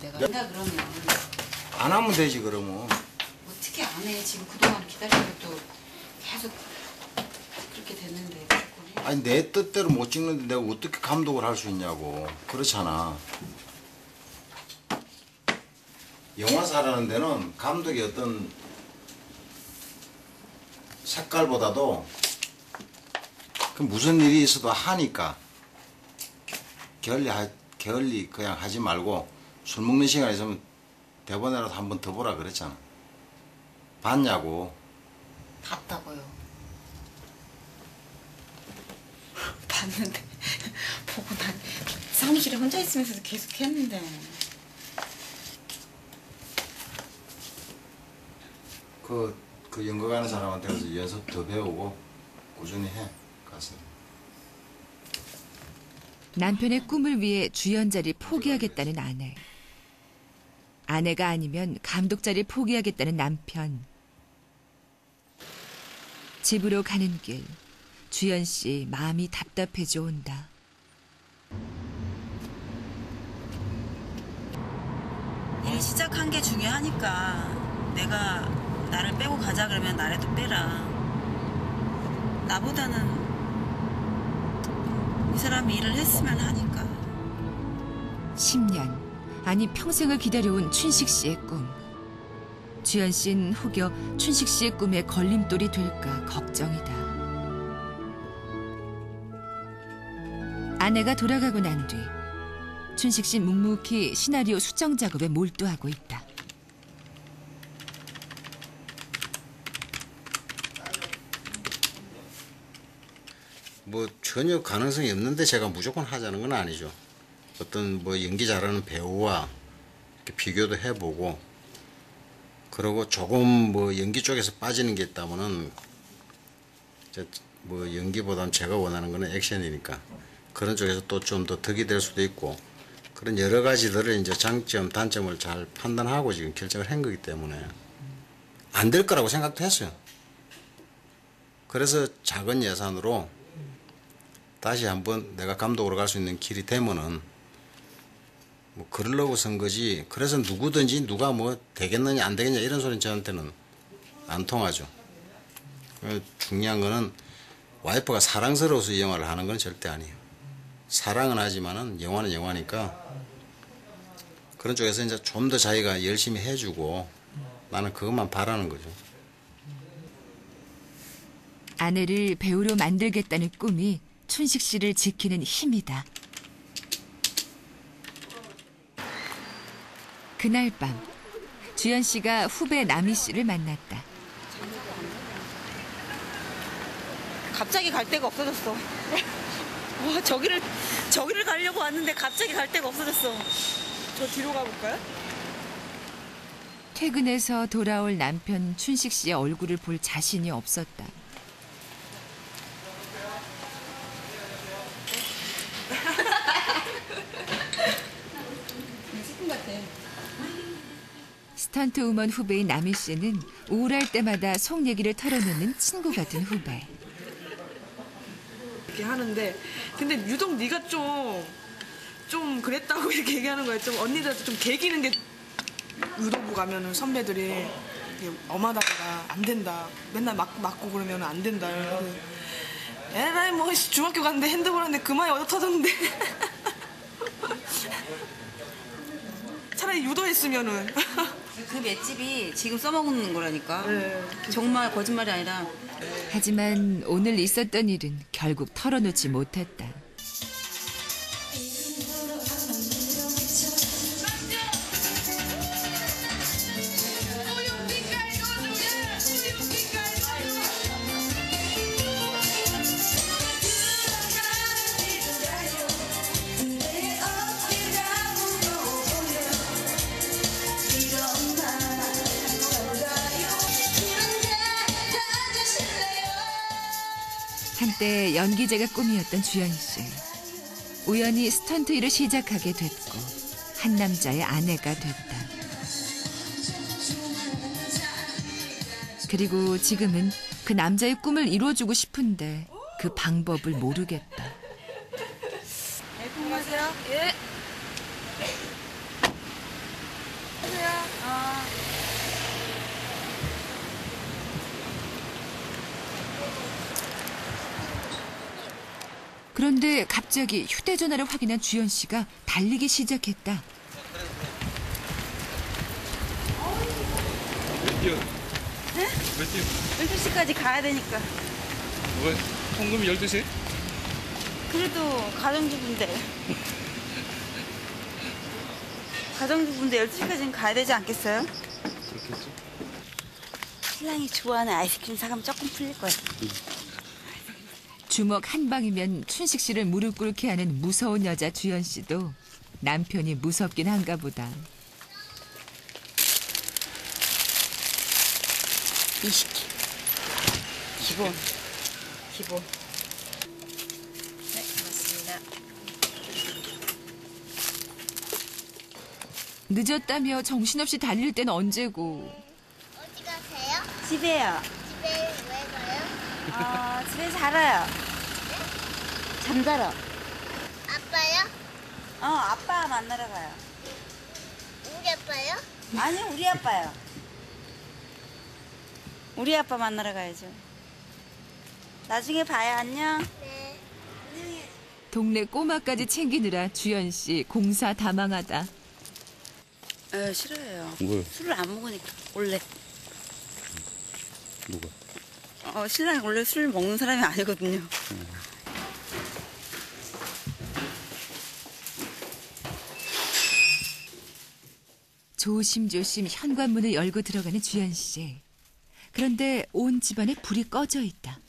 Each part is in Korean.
내가 한다 그러면 안 하면 되지 그러면. 어떻게 안 해? 지금 그동안 기다린 것도 계속 그렇게 됐는데. 아니 내 뜻대로 못 찍는데 내가 어떻게 감독을 할 수 있냐고. 그렇잖아. 영화사라는 데는 감독이 어떤 색깔보다도 그 무슨 일이 있어도 하니까 하, 게을리 그냥 하지 말고 술 먹는 시간 있으면 대본이라도 한 번 더 보라 그랬잖아. 봤냐고. 봤다고요. 봤는데 보고 난 사무실에 혼자 있으면서도 계속 했는데 그, 그 연극 하는 사람한테 가서 연습 더 배우고 꾸준히 해. 가서. 남편의 꿈을 위해 주연 자리 포기하겠다는 아내. 아내가 아니면 감독 자리 포기하겠다는 남편. 집으로 가는 길, 주연 씨 마음이 답답해져 온다. 일 시작한 게 중요하니까 내가 나를 빼고 가자 그러면 나라도 빼라. 나보다는 이 사람이 일을 했으면 하니까. 10년, 아니 평생을 기다려온 춘식 씨의 꿈. 주연 씨는 혹여 춘식 씨의 꿈에 걸림돌이 될까 걱정이다. 아내가 돌아가고 난 뒤, 춘식 씨 묵묵히 시나리오 수정 작업에 몰두하고 있다. 뭐 전혀 가능성이 없는데 제가 무조건 하자는 건 아니죠. 어떤 뭐 연기 잘하는 배우와 이렇게 비교도 해보고 그러고 조금 뭐 연기 쪽에서 빠지는 게 있다면은 뭐 연기보다는 제가 원하는 거는 액션이니까 그런 쪽에서 또 좀더 덕이 될 수도 있고 그런 여러 가지들을 이제 장점 단점을 잘 판단하고 지금 결정을 한 거기 때문에 안 될 거라고 생각도 했어요. 그래서 작은 예산으로 다시 한번 내가 감독으로 갈 수 있는 길이 되면은 뭐 그러려고 선 거지. 그래서 누구든지 누가 뭐 되겠느냐 안 되겠냐 이런 소리는 저한테는 안 통하죠. 어, 중요한 거는 와이프가 사랑스러워서 이 영화를 하는 건 절대 아니에요. 사랑은 하지만은 영화는 영화니까 그런 쪽에서 이제 좀 더 자기가 열심히 해주고 나는 그것만 바라는 거죠. 아내를 배우로 만들겠다는 꿈이 춘식 씨를 지키는 힘이다. 그날 밤 주연 씨가 후배 남희 씨를 만났다. 갑자기 갈 데가 없어졌어. 와, 저기를, 저기를 가려고 왔는데 갑자기 갈 데가 없어졌어. 저 뒤로 가볼까요? 퇴근해서 돌아올 남편 춘식 씨의 얼굴을 볼 자신이 없었다. 슬픈 것 같아. 스턴트 우먼 후배인 남희 씨는 우울할 때마다 속 얘기를 털어놓는 친구 같은 후배. 이렇게 하는데 근데 유독 네가 좀 좀 그랬다고 이렇게 얘기하는 거야. 좀 언니들한테 좀 개기는 게 유도부 가면은 선배들이 엄하다거나 안 된다. 맨날 막 맞고 그러면 안 된다. 에라이 뭐 씨, 중학교 갔는데 핸드볼 하는데 그만이 얻어 터졌는데 차라리 유도했으면은 그 맷집이 지금 써먹는 거라니까. 네. 정말 거짓말이 아니라 하지만 오늘 있었던 일은 결국 털어놓지 못했다. 때 연기자가 꿈이었던 주연 씨. 우연히 스턴트 일을 시작하게 됐고 한 남자의 아내가 됐다. 그리고 지금은 그 남자의 꿈을 이루어주고 싶은데 그 방법을 모르겠다. 안녕하세요. 예. 그런데 갑자기 휴대전화를 확인한 주연 씨가 달리기 시작했다. 몇 뛰어? 몇 뛰어? 12시까지 가야 되니까. 뭐, 통금이 12시? 그래도 가정주부인데. 가정주부인데 12시까지는 가야 되지 않겠어요? 그렇겠지. 신랑이 좋아하는 아이스크림 사가면 조금 풀릴 거야. 주먹 한 방이면 춘식 씨를 무릎 꿇게 하는 무서운 여자 주연 씨도 남편이 무섭긴 한가 보다. 20개. 기본. 기본. 네, 고맙습니다. 늦었다며 정신없이 달릴 땐 언제고. 어디 가세요? 집에요. 집에 왜 가요? 어, 집에 자라요. 잠자러. 아빠요? 어, 아빠 만나러 가요. 우리 아빠요? 아니, 우리 아빠요. 우리 아빠 만나러 가야죠. 나중에 봐요. 안녕. 네. 동네 꼬마까지 챙기느라 주연 씨 공사 다망하다. 에 싫어요. 뭐요? 술을 안 먹으니까 원래. 누가? 어, 신랑이 원래 술 먹는 사람이 아니거든요. 조심조심 현관문을 열고 들어가는 주연 씨. 그런데 온 집안에 불이 꺼져 있다.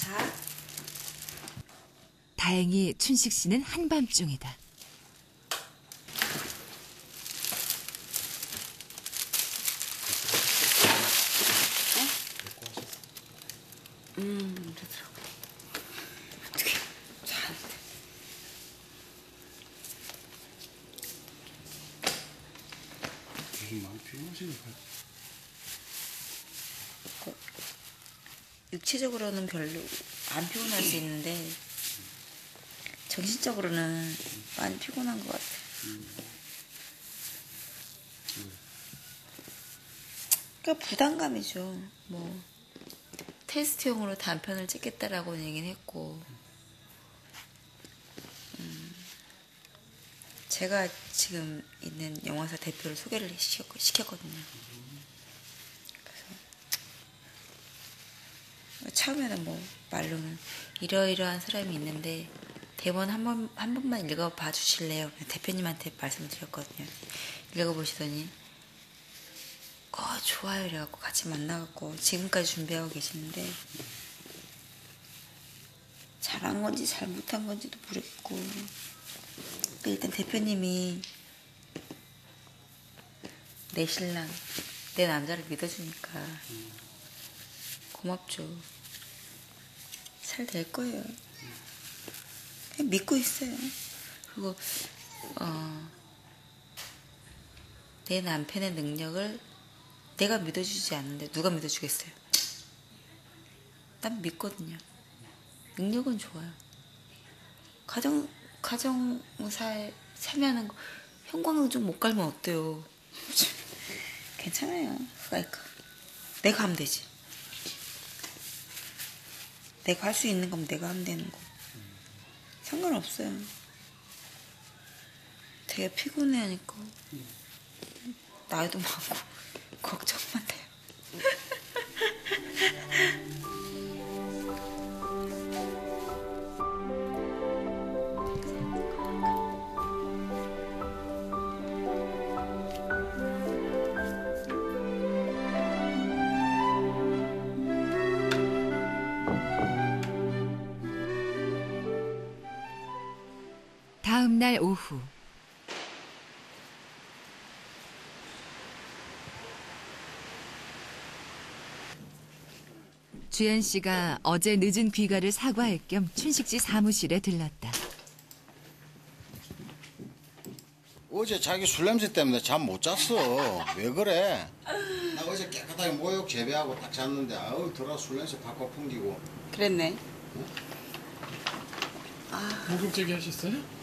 자. 다행히 춘식 씨는 한밤중이다. 음, 그러더라고. 어떻게 자는데. 요즘 많이 피곤하시니까. 육체적으로는 별로 안 피곤할 수 있는데 정신적으로는 많이 피곤한 것 같아. 그러니까 부담감이죠. 뭐 테스트용으로 단편을 찍겠다라고 얘기는 했고, 제가 지금 있는 영화사 대표를 소개를 시켰, 시켰거든요. 처음에는 뭐 말로는 이러이러한 사람이 있는데 대본 한 번 한 번만 읽어봐 주실래요? 대표님한테 말씀을 드렸거든요. 읽어보시더니 어 좋아요 이래갖고 같이 만나갖고 지금까지 준비하고 계시는데 잘한 건지 잘못한 건지도 모르겠고 일단 대표님이 내 신랑 내 남자를 믿어주니까 고맙죠. 잘 될 거예요. 그냥 믿고 있어요. 그리고 어, 내 남편의 능력을 내가 믿어주지 않는데 누가 믿어주겠어요? 난 믿거든요. 능력은 좋아요. 가정 가정사에 참여하는 거 형광등 좀 못 갈면 어때요? 괜찮아요. 그러니까 내가 하면 되지. 내가 할 수 있는 거면 내가 하면 되는 거. 상관없어요. 되게 피곤해 하니까 나이도 많고 걱정만 돼요. 다음 날 오후 주연 씨가 어제 늦은 귀가를 사과할 겸 춘식 씨 사무실에 들렀다. 어제 자기 술 냄새 때문에 잠 못 잤어. 왜 그래? 나 어제 깨끗하게 모욕 재배하고 딱 잤는데 아우 들어 술 냄새 팍팍 풍기고 그랬네. 목욕 제기 하셨어요?